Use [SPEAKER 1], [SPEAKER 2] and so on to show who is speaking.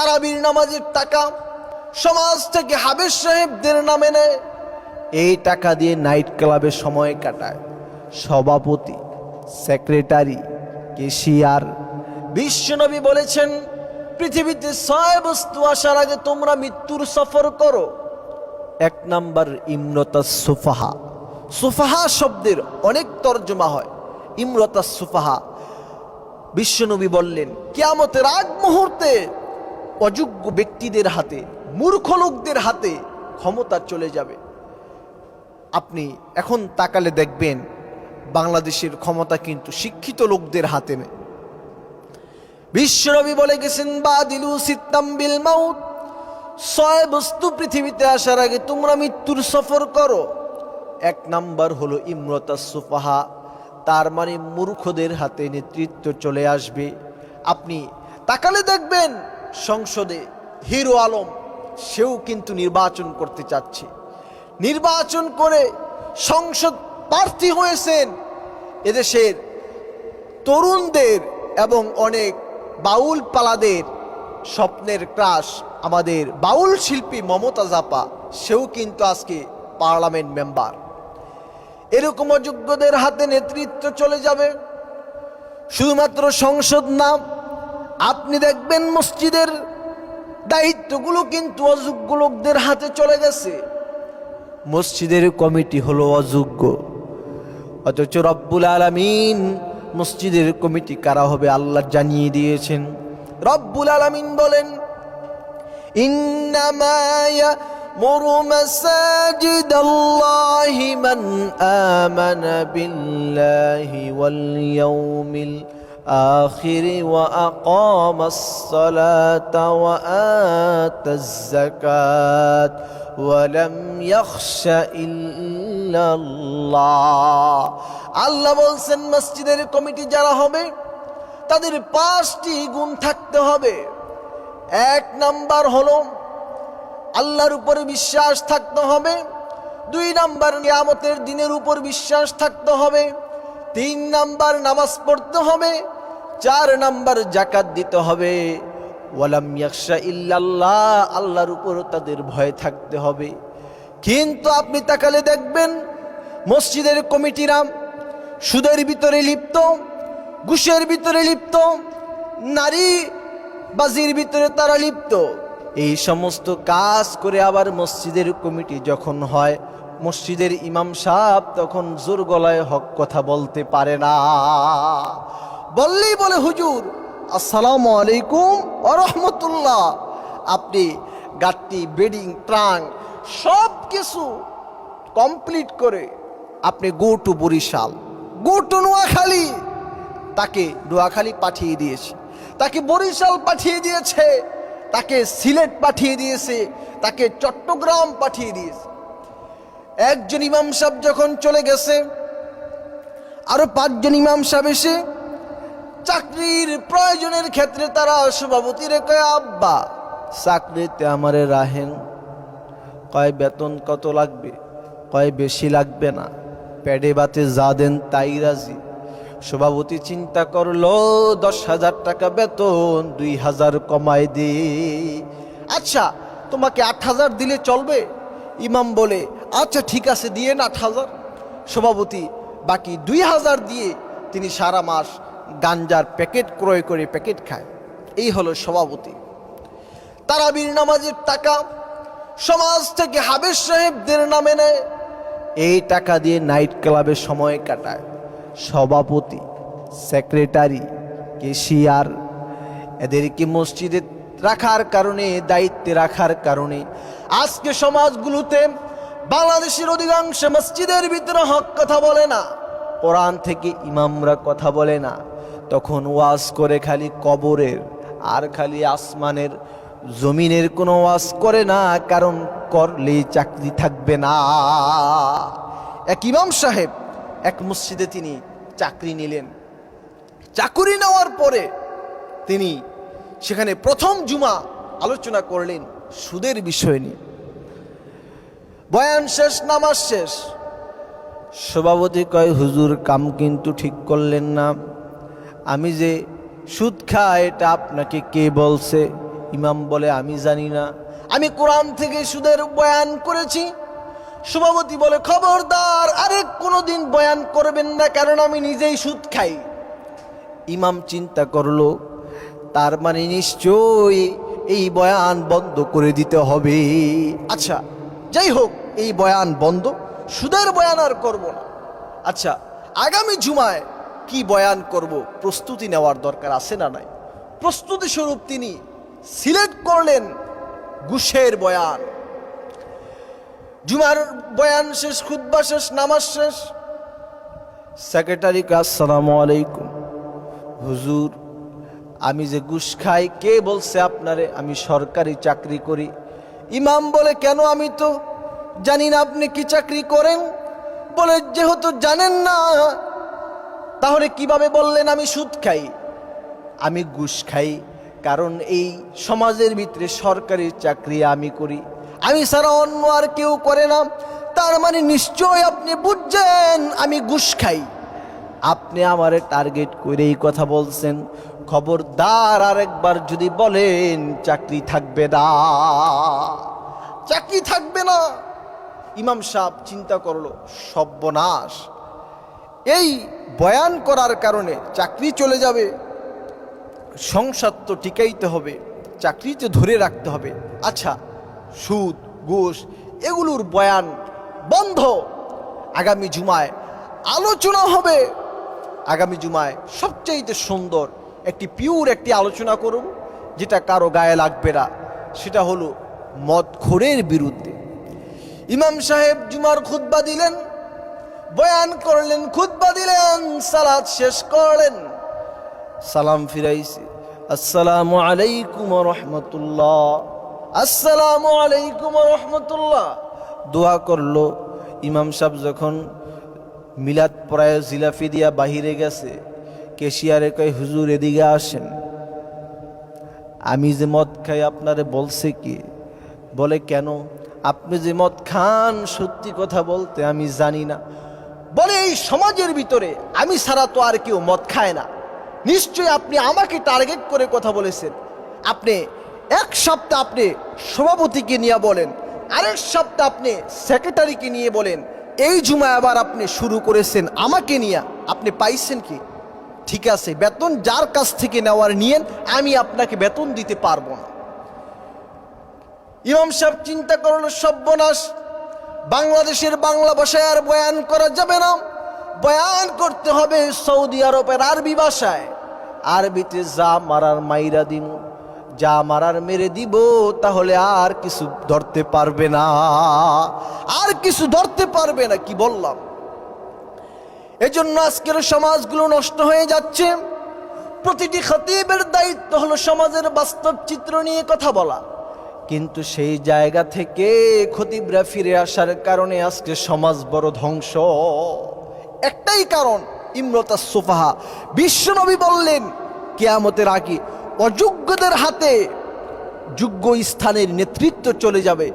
[SPEAKER 1] তারাবির নামাজের টাকা সমাজ থেকে হাবেজ সাহেবদের নামে নেয়। এই টাকা দিয়ে নাইট ক্লাবে সময় কাটায়। সভাপতি, সেক্রেটারি, কেশিয়ার। বিশ্বনবী বলেছেন, পৃথিবীতে ছয় বস্তু আসার আগে তোমরা মৃত্যুর সফর করো। এক নাম্বার ইমরতা সুফাহা। সুফাহা শব্দের অনেক তর্জমা হয়। ইমরতা সুফাহা। বিশ্বনবী বললেন, কিয়ামতের আগ মুহূর্তে অযোগ্য ব্যক্তিদের হাতে, মূর্খ লোকদের হাতে ক্ষমতা চলে যাবে। আপনি এখন তাকালে দেখবেন, বাংলাদেশের ক্ষমতা কিন্তু শিক্ষিত লোকদের হাতে নেই। বিশ্বরবি বলে গেছেন বা দিলু সিত্তাম বিল মাউত। ছয় বস্তু পৃথিবীতে আসার আগে তোমরা মৃত্যুর সফর করো। এক নাম্বার হলো ইমরতা সুফাহা তার মানে মূর্খদের হাতে নেতৃত্ব চলে আসবে। আপনি তাকালে দেখবেন সংসদে হিরো আলম, সেও কিন্তু নির্বাচন করতে চাচ্ছে। নির্বাচন করে সংসদ প্রার্থী হয়েছেন এদেশের তরুণদের এবং অনেক বাউল পালাদের স্বপ্নের ক্রাশ। আমাদের বাউল শিল্পী মমতা জাপা, সেও কিন্তু আজকে পার্লামেন্ট মেম্বার। এরকম অযোগ্যদের হাতে নেতৃত্ব চলে যাবে। শুধুমাত্র সংসদ না আপনি দেখবেন মসজিদের দায়িত্বগুলো কিন্তু অযোগ্য লোকদের হাতে চলে গেছে মসজিদের কমিটি হলো অযোগ্য অথচ রব্বুল আলামিন মসজিদের কমিটি কারা হবে আল্লাহ জানিয়ে দিয়েছেন রব্বুল আলামিন বলেন إنما يأمر مساجد الله من آمن بالله واليوم الآخر وأقام الصلاة وآتى الزكاة ولم يخش إلا الله আল্লাহ বলছেন মসজিদের কমিটি যারা হবে তাদের পাঁচটি গুণ থাকতে হবে এক নাম্বার হলো আল্লাহর উপরে বিশ্বাস থাকতে হবে দুই নাম্বার নিয়ামতের দিনের উপর বিশ্বাস থাকতে হবে তিন নাম্বার নামাজ পড়তে হবে, চার নাম্বার জাকাত দিতে হবে। ইল্লাল্লাহ, আল্লাহর উপর তাদের ভয় থাকতে হবে। কিন্তু আপনি তাকালে দেখবেন, মসজিদের কমিটিরা সুদের ভিতরে লিপ্ত, ঘুষের ভিতরে লিপ্ত, নারী বাজির ভিতরে তারা লিপ্ত। এই সমস্ত কাজ করে আবার মসজিদের কমিটি যখন হয় মসজিদের ইমাম সাহেব তখন জোর গলায় হক কথা বলতে পারে না। বললেই বলে, হুজুর, আসসালামু আলাইকুম রহমতুল্লাহ। আপনি গাত্তি বেডিং, ট্রাং সব কিছু কমপ্লিট করে আপনি go to Barishal go to Noakhali তাকে নোয়াখালী পাঠিয়ে দিয়েছে, তাকে বরিশাল পাঠিয়ে দিয়েছে, তাকে সিলেট পাঠিয়ে দিয়েছে, তাকে চট্টগ্রাম পাঠিয়ে দিয়েছে। একজন ইমাম সাহেব যখন চলে গেছে, আরও পাঁচজন ইমাম সাহেব এসে চাকরির প্রয়োজনের ক্ষেত্রে তারা সভাপতিরে কয়, আব্বা, চাকরিতে আমারে রাহেন কয়, বেতন কত লাগবে? কয়, বেশি লাগবে না। প্যাডে বাতে যা দেন তাই রাজি। সভাপতি চিন্তা করল, দশ হাজার টাকা বেতন, দুই হাজার কমায় দে। আচ্ছা তোমাকে আট হাজার দিলে চলবে? ইমাম বলে আচ্ছা ঠিক আছে, দিয়ে না, আট হাজার। সভাপতি, বাকি দুই হাজার দিয়ে তিনি সারা মাস গাঞ্জার প্যাকেট ক্রয় করে প্যাকেট খায়। এই হলো সভাপতি। তারাবির নামাজের টাকা সমাজ থেকে হাবেজ সাহেবদের নামে নেয়। এই টাকা দিয়ে নাইট ক্লাবে সময় কাটায়। সভাপতি, সেক্রেটারি, কেশিয়ার, এদেরকে মসজিদে রাখার কারণে, দায়িত্বে রাখার কারণে। আজকে সমাজগুলোতে বাংলাদেশের অধিকাংশ মসজিদের ভিতরে হক কথা বলে না। কোরআন থেকে ইমামরা কথা বলে না। তখন ওয়াজ করে খালি কবরের আর খালি আসমানের জমিনের কোনো ওয়াজ করে না, কারণ করলেই চাকরি থাকবে না। এক ইমাম সাহেব এক মসজিদে তিনি চাকরি নিলেন। চাকুরি নেওয়ার পরে তিনি সেখানে প্রথম জুমা আলোচনা করলেন সুদের বিষয় নিয়ে। বয়ান শেষ, নামাজ শেষ। সভাপতি কয়, হুজুর, কাম কিন্তু ঠিক করলেন না। আমি যে সুদ খাই, এটা আপনাকে কে বলছে? ইমাম বলে, আমি জানি না। আমি কোরআন থেকে সুদের বয়ান করেছি। সভাপতি বলে, খবরদার আরেক কোনো দিন বয়ান করবেন না, কারণ আমি নিজেই সুদ খাই। ইমাম চিন্তা করল, তার মানে নিশ্চয়ই এই বয়ান বন্ধ করে দিতে হবে। আচ্ছা যাই হোক এই বয়ান বন্ধ? সুদের বয়ান আর করব না। আচ্ছা আগামী জুমায় কি বয়ান করব? প্রস্তুতি নেওয়ার দরকার আছে না নাই? প্রস্তুতি স্বরূপ তিনি সিলেক্ট করলেন গুশের বয়ান। জুমার বয়ান শেষ খুদ্া শেষ, নামাজ শেষ। সেক্রেটারিকে আসসালামু আলাইকুম। হুজুর, আমি যে ঘুষ খাই, কে বলছে আপনারে? আমি সরকারি চাকরি করি। ইমাম বলে, কেন আমি তো জানি না আপনি কি চাকরি করেন। বলে, যেহেতু জানেন না, তাহলে কীভাবে বললেন আমি সুদ খাই? আমি ঘুষ খাই, কারণ এই সমাজের ভিতরে সরকারি চাকরি আমি করি। আমি ছাড়া অন্য আর কেউ করে না। তার মানে নিশ্চয় আপনি বুঝছেন, আমি ঘুষ খাই। আপনি আমারে টার্গেট করে এই কথা বলছেন। খবরদার আরেকবার যদি বলেন, চাকরি থাকবে না। চাকরি থাকবে না? ইমাম সাহেব চিন্তা করল, সর্বনাশ। এই বয়ান করার কারণে চাকরি চলে যাবে সংসার তো টিকাইতে হবে, চাকরি তো ধরে রাখতে হবে। আচ্ছা সুদ, ঘুষ, এগুলোর বয়ান বন্ধ। আগামী জুমায় আলোচনা হবে। আগামী জুমায় সবচাইতে সুন্দর একটি পিওর একটি আলোচনা করুন, যেটা কারও গায়ে লাগবে না। সেটা হলো মদখোরের বিরুদ্ধে। ইমাম সাহেব জুমার খুতবা দিলেন, বয়ান করলেন, খুতবা দিলেন সালাদ শেষ করলেন। সালাম ফিরাইছে। আসসালামু আলাইকুম রহমতুল্লাহ। আসসালামু আলাইকুম রহমতুল্লাহ। দোয়া করল। ইমাম সাহেব যখন মিলাদ পড়ায় জিলাফি দিয়া বাহিরে গেছে, কেশিয়ারে কয়, হুজুর, এদিকে আসেন। আমি যে মদ খাই, আপনারে বলছে কি? বলে, কেন? আপনি যে মদ খান, সত্যি কথা বলতে আমি জানি না। বলে, এই সমাজের ভিতরে আমি ছাড়া তো আর কেউ মদ খায় না। নিশ্চয়ই আপনি আমাকে টার্গেট করে কথা বলেছেন। আপনি এক সপ্তাহ আপনি সভাপতিকে নিয়ে বলেন, আরেক সপ্তাহ আপনি সেক্রেটারিকে নিয়ে বলেন, এই জুমায় আবার আপনি শুরু করেছেন আমাকে নিয়ে। আপনি পাইছেন কি? ঠিক আছে, বেতন যার কাছ থেকে নেওয়ার নিয়েন, আমি আপনাকে বেতন দিতে পারব না। ইমাম সাহেব চিন্তা করল সর্বনাশ, বাংলাদেশের বাংলা ভাষায় আর বয়ান করা যাবে না। বয়ান করতে হবে সৌদি আরবের আরবি ভাষায়। আরবিতে যা মারার মাইরা দিন যা মারার মেরে দিব, তাহলে আর কিছু ধরতে পারবে না। আর কিছু ধরতে পারবে না, কি বললাম? এজন্য আজকের সমাজগুলো নষ্ট হয়ে যাচ্ছে। প্রতিটি খতিবের দায়িত্ব হলো সমাজের বাস্তব চিত্র নিয়ে কথা বলা। কিন্তু সেই জায়গা থেকে খতিবরা ফিরে আসার কারণে আজকে সমাজ বড় ধ্বংস। একটাই কারণ, ইমরতা সোফাহা বিশ্বনবী বললেন, কেয়ামতের আগে অযোগ্যদের হাতে যোগ্য স্থানের নেতৃত্ব চলে যাবে।